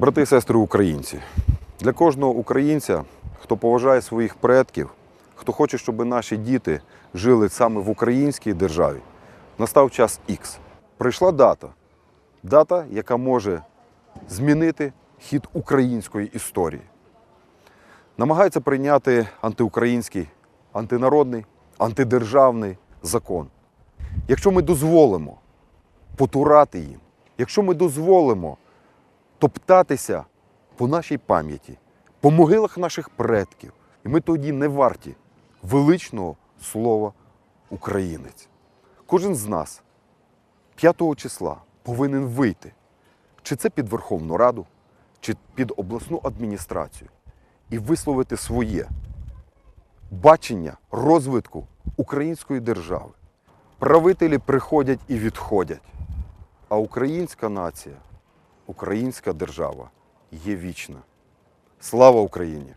Брати і сестри українці, для кожного українця, хто поважає своїх предків, хто хоче, щоб наші діти жили саме в українській державі, настав час Х. Прийшла дата. Дата, яка може змінити хід української історії. Намагаються прийняти антиукраїнський, антинародний, антидержавний закон. Якщо ми дозволимо потурати їм, якщо ми дозволимо топтатися по нашій пам'яті, по могилах наших предків. І ми тоді не варті величного слова українець. Кожен з нас 5 числа повинен вийти, чи це під Верховну Раду, чи під обласну адміністрацію, і висловити своє бачення розвитку української держави. Правителі приходять і відходять, а українська нація Українська держава є вічна. Слава Україні!